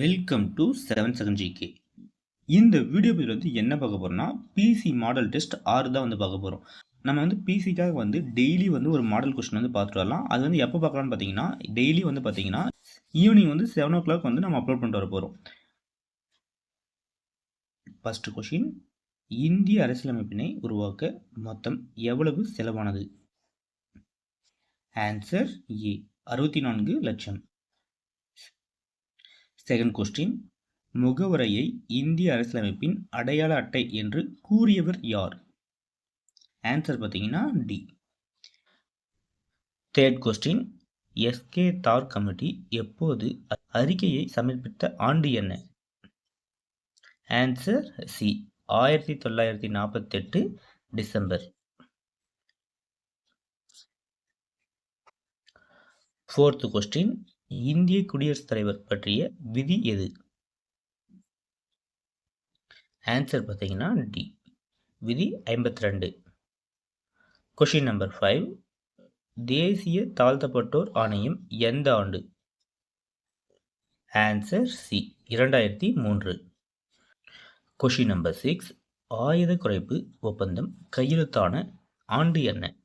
Welcome to seven second GK இந்த video பதில் வந்து என்ன பார்க்க போகிறோம்னா பிசி மாடல் டெஸ்ட் ஆறு தான் வந்து பார்க்க போகிறோம் நம்ம வந்து பிசிக்காக வந்து டெய்லி வந்து ஒரு மாடல் கொஸ்டின் வந்து பார்த்துட்டு வரலாம். அது வந்து எப்போ பார்க்கலாம்னு பார்த்தீங்கன்னா டெய்லி வந்து பார்த்தீங்கன்னா ஈவினிங் வந்து செவன் ஓ கிளாக் வந்து நம்ம அப்லோட் பண்ணிட்டு வர போகிறோம் ஃபஸ்ட்டு கொஷின் இந்திய அரசியலமைப்பினை உருவாக்க மொத்தம் எவ்வளவு செலவானது? ஆன்சர் ஏ அறுபத்தி நான்கு லட்சம். செகண்ட் கொஸ்டின் முகவரையை இந்திய அரசியலமைப்பின் அடையாள அட்டை என்று கூறியவர் யார்? ஆன்சர் பார்த்தீங்கன்னா the third question S K Dhar committee எப்போது அறிக்கையை சமர்ப்பித்த ஆண்டு என்ன? ஆன்சர் சி ஆயிரத்தி தொள்ளாயிரத்தி நாற்பத்தெட்டு டிசம்பர். ஃபோர்த்து கொஸ்டின் இந்திய குடியரசுத் தலைவர் பற்றிய விதி எது? ஆன்சர் பார்த்தீங்கன்னா டி விதி ஐம்பத்தி ரெண்டு கொஷின் நம்பர் ஃபைவ் தேசிய தாழ்த்தப்பட்டோர் ஆணையம் எந்த ஆண்டு? ஆன்சர் சி இரண்டாயிரத்தி மூன்று. கொஷின் நம்பர் சிக்ஸ் ஆயுத குறைப்பு ஒப்பந்தம் கையெழுத்தான ஆண்டு என்ன?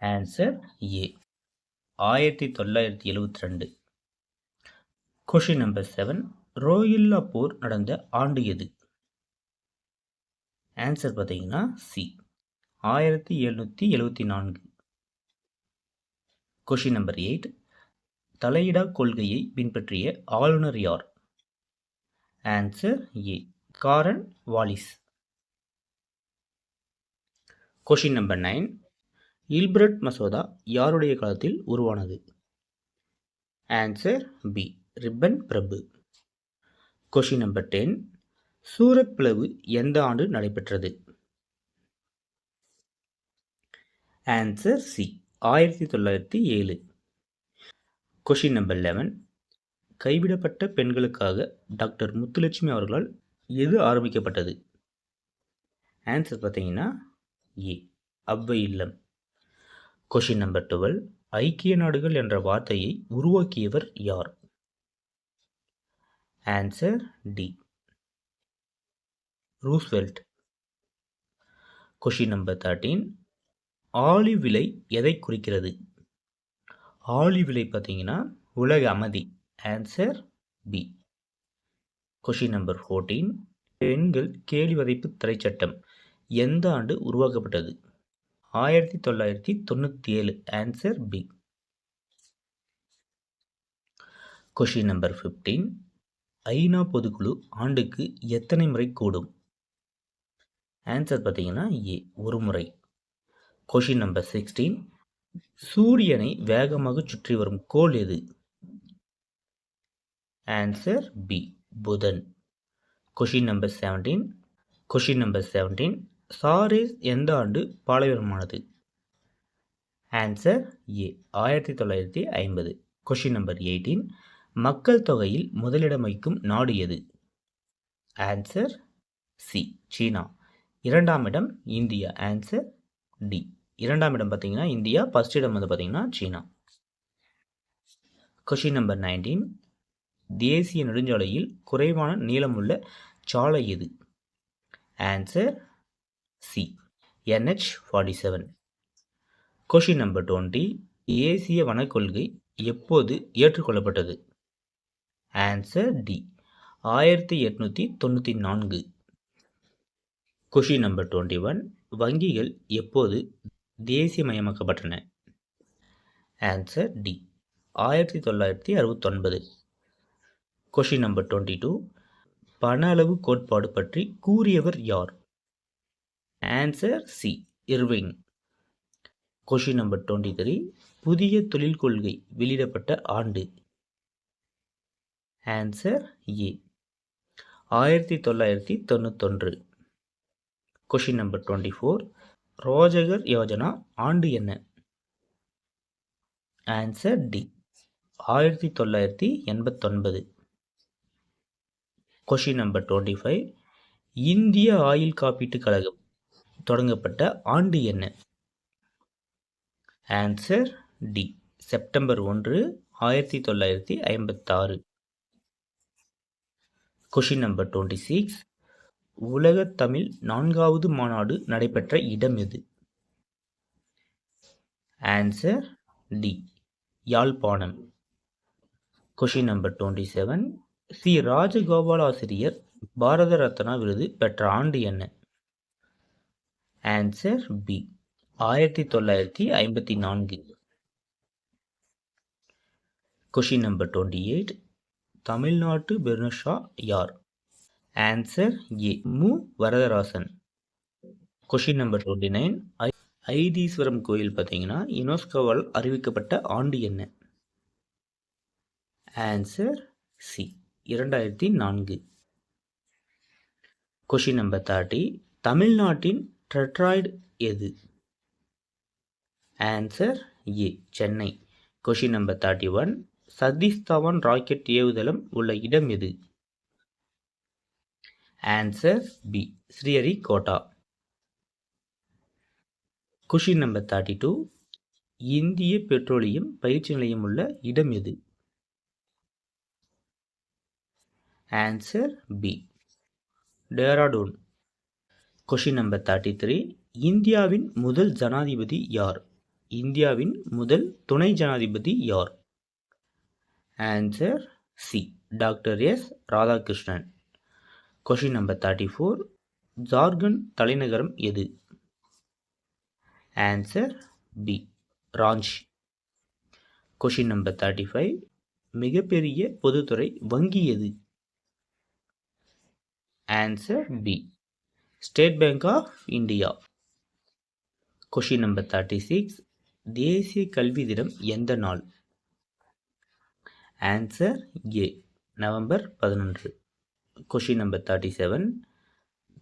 ஆன்சர் ஏ ஆயிரத்தி தொள்ளாயிரத்தி எழுவத்தி ரெண்டு. கொஷின் நம்பர் செவன் ரோயில்லா போர் நடந்த ஆண்டு எது? ஆன்சர் பார்த்தீங்கன்னா சி ஆயிரத்தி எழுநூற்றி எழுவத்தி நான்கு. கொஷின் நம்பர் எயிட் தலையிடா கொள்கையை பின்பற்றிய ஆளுநர் யார்? Answer A Cornwallis. Question number nine Ilbert மசோதா யாருடைய காலத்தில் உருவானது? ஆன்சர் பி ரிப்பன் பிரபு. கொஷின் நம்பர் டென் சூரத் பிளவு எந்த ஆண்டு நடைபெற்றது? ஆன்சர் சி ஆயிரத்தி தொள்ளாயிரத்தி ஏழு. கொஷின் நம்பர் லெவன் கைவிடப்பட்ட பெண்களுக்காக டாக்டர் முத்துலட்சுமி அவர்களால் எது ஆரம்பிக்கப்பட்டது? ஆன்சர் பார்த்தீங்கன்னா ஏ அவ்வை இல்லம் கொஷின் நம்பர் டுவெல் ஐக்கிய நாடுகள் என்ற வார்த்தையை உருவாக்கியவர் யார்? Answer D Roosevelt question number thirteen ஆலி விலை எதை குறிக்கிறது? ஆலி விலை பார்த்தீங்கன்னா உலக அமைதி. Answer B question number fourteen பெண்கள் கேலி வதைப்பு திரைச்சட்டம் எந்த ஆண்டு உருவாக்கப்பட்டது? ஆயிரத்தி தொள்ளாயிரத்தி தொண்ணூற்றி ஏழு. Answer B question number fifteen ஐநா பொதுக்குழு ஆண்டுக்கு எத்தனை முறை கூடும்? ஆன்சர் பார்த்தீங்கன்னா ஏ ஒரு முறை. கொஷின் நம்பர் சிக்ஸ்டீன் சூரியனை வேகமாக சுற்றி வரும் கோள் எது? ஆன்சர் பி புதன். Question number seventeen question number seventeen சாரேஸ் எந்த ஆண்டு பாலைவனமானது? ஆன்சர் ஏ ஆயிரத்தி தொள்ளாயிரத்தி ஐம்பது. கொஷின் நம்பர் எயிட்டீன் மக்கள் தொகையில் முதலிடம் வைக்கும் நாடு எது? ஆன்சர் சி சீனா. இரண்டாம் இடம் இந்தியா. ஆன்சர் டி இரண்டாம் இடம் பார்த்தீங்கன்னா இந்தியா ஃபஸ்ட் இடம் வந்து பார்த்தீங்கன்னா சீனா. கொஷின் நம்பர் நைன்டீன் தேசிய நெடுஞ்சாலையில் குறைவான நீளமுள்ள சாலை எது? Answer C NH forty seven question number twenty ஏசிய வனக்கொள்கை எப்போது ஏற்றுக்கொள்ளப்பட்டது? ஆன்சர் டி ஆயிரத்தி எட்நூற்றி தொண்ணூற்றி நான்கு. கொஷின் நம்பர் டுவெண்ட்டி ஒன் வங்கிகள் எப்போது தேசியமயமாக்கப்பட்டன? ஆன்சர் டி ஆயிரத்தி தொள்ளாயிரத்தி அறுபத்தொன்பது. கொஷின் நம்பர் டுவெண்ட்டி டூ பண அளவு கோட்பாடு பற்றி கூறியவர் யார்? Answer C Irving question number twenty three புதிய தொழில் கொள்கை வெளியிடப்பட்ட ஆண்டு. ஆன்சர் ஏ ஆயிரத்தி தொள்ளாயிரத்தி தொண்ணூத்தொன்று. Question number twenty four Rozgar Yojana ஆண்டு என்ன? ஆன்சர் டி ஆயிரத்தி தொள்ளாயிரத்தி எண்பத்தொன்பது. கொஷின் நம்பர் டுவெண்ட்டி ஃபைவ் இந்திய ஆயுள் காப்பீட்டுக் கழகம். தொடங்கப்பட்ட ஆண்டு என்ன? ஆன்சர் டி செப்டம்பர் ஒன்று ஆயிரத்தி தொள்ளாயிரத்தி ஐம்பத்தாறு. கொஷின் நம்பர் டுவெண்ட்டி சிக்ஸ் உலகத் தமிழ் நான்காவது மாநாடு நடைபெற்ற இடம் எது? Answer D Yazhpanam. Question number twenty seven C. Rajagopal ஆசிரியர் பாரத ரத்னா விருது பெற்ற ஆண்டு என்ன? ஆன்சர் பி ஆயிரத்தி தொள்ளாயிரத்தி ஐம்பத்தி நான்கு. கொஷின் நம்பர் டுவெண்ட்டி எயிட் தமிழ்நாட்டு பெர்னஷா யார்? Answer A M. Varadarasan. Question number twenty nine ஐ. ஐதீஸ்வரம் கோயில் பார்த்தீங்கன்னா யுனெஸ்கோவால் அறிவிக்கப்பட்ட ஆண்டு என்ன? ஆன்சர் சி இரண்டாயிரத்தி நான்கு. கொஷின் நம்பர் தேர்ட்டி தமிழ்நாட்டின் டெட்ராய்டு எது? Answer A Chennai question number thirty one Satish Dhawan rocket ஏவுதளம் உள்ள இடம் எது? Answer B Sriharikota question number thirty two இந்திய பெட்ரோலியம் பயிற்சி நிலையம் உள்ள இடம் எது? Answer B Dehradun question number thirty three இந்தியாவின் முதல் ஜனாதிபதி யார்? இந்தியாவின் முதல் துணை ஜனாதிபதி யார்? Answer C doctor S Radhakrishnan question number thirty four Jharkhand தலைநகரம் எது? Answer B Ranchi question number thirty five மிகப்பெரிய பொதுத்துறை வங்கி எது? Answer B State Bank of India question number thirty six தேசிய கல்வி தினம் எந்த நாள்? ஆன்சர் ஏ நவம்பர் பதினொன்று. கொஷின் நம்பர் தேர்ட்டி செவன்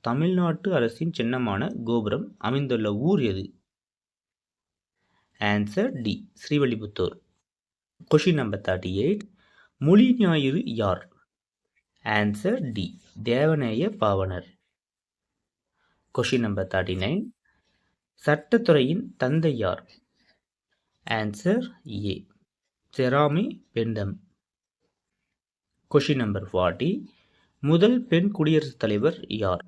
தமிழ்நாட்டு அரசின் சின்னமான கோபுரம் அமைந்துள்ள ஊர் எது? Answer D Srivilliputhur. Question number thirty eight மொழி ஞாயிறு யார்? Answer D Devaneya Pavanar. Question number thirty nine சட்டத்துறையின் தந்தை யார் answer A Jeremy Bentham. Question number forty முதல் பெண் குடியரசுத் தலைவர் யார்?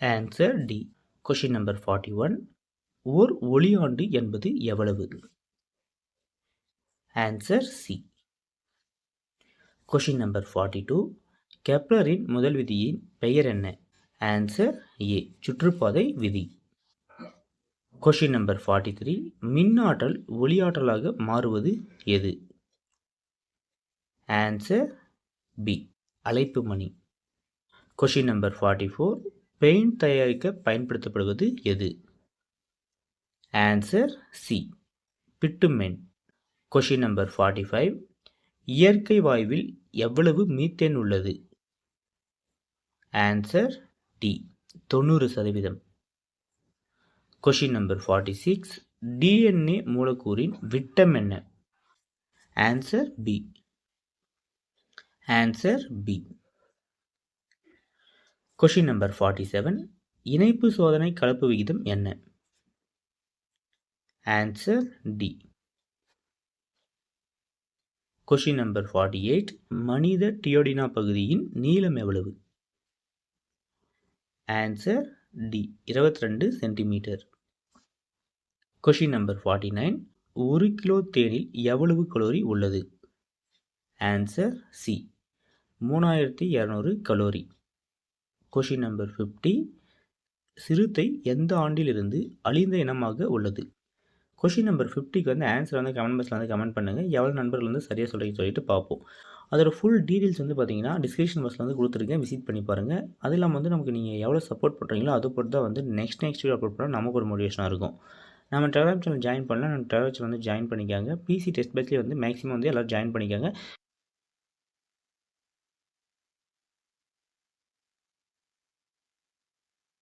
Answer D question number forty one ஓர் ஒளியாண்டு என்பது எவ்வளவு? Answer C question number forty two கெப்லரின் முதல் விதியின் பெயர் என்ன? ஆன்சர் ஏ சுற்றுப்பாதை விதி. கொஷின் நம்பர் ஃபார்ட்டி த்ரீ மின்னாற்றல் ஒளியாற்றலாக மாறுவது எது? ஆன்சர் பி அழைப்பு மணி. Question number forty four paint தயாரிக்க பயன்படுத்தப்படுவது எது? Answer C bitumen question number forty five இயற்கை வாயுவில் எவ்வளவு மீத்தேன் உள்ளது? ஆன்சர் டி தொண்ணூறு சதவீதம். Question number forty six DNA மூலக்கூறின் விட்டம் என்ன? Answer B answer B question number forty seven இணைப்பு சோதனை கலப்பு விகிதம் என்ன? Answer D question number forty eight மனித டியோடினா பகுதியின் நீளம் எவ்வளவு? ஆன்சர் டி இருபத்தி ரெண்டு centimetre question number forty nine ஒரு கிலோ தேனில் எவ்வளவு கலோரி உள்ளது? ஆன்சர் சி மூணாயிரத்தி இரநூறு கலோரி கொஷின் நம்பர் ஃபிஃப்டி சிறுத்தை எந்த ஆண்டிலிருந்து அழிந்த இனமாக உள்ளது? கொஷின் நம்பர் ஃபிஃப்டிக்கு வந்து ஆன்சர் வந்து கமெண்ட் பாக்ஸில் வந்து கமெண்ட் பண்ணுங்கள் எவ்வளோ நண்பர்கள் வந்து சரியாக சொல்லி சொல்லிட்டு பார்ப்போம். அதோட ஃபுல் டீட்டெயில்ஸ் வந்து பார்த்தீங்கன்னா டிஸ்கிரிப்ஷன் பாக்ஸில் வந்து கொடுத்துருக்கேன். விசிட் பண்ணி பாருங்கள் அது இல்லாமல் வந்து நமக்கு நீங்கள் எவ்வளோ சப்போர்ட் பண்ணுறீங்களோ அதை பொறுத்து தான் வந்து நெக்ஸ்ட் நெக்ஸ்ட் வீடியோ அப்லோட் பண்ணால் நமக்கு ஒரு மோட்டிவேஷனாக இருக்கும். நம்ம டெலிகிராம் சேனல் ஜாயின் பண்ணலாம் நம்ம டெலிகிராம் சேனல் வந்து ஜாயின் பண்ணிக்காங்க. பிசி டெஸ்ட் பேட்ச்லேயே வந்து மேக்ஸிமம் வந்து எல்லோரும் ஜாயின் பண்ணிக்காங்க.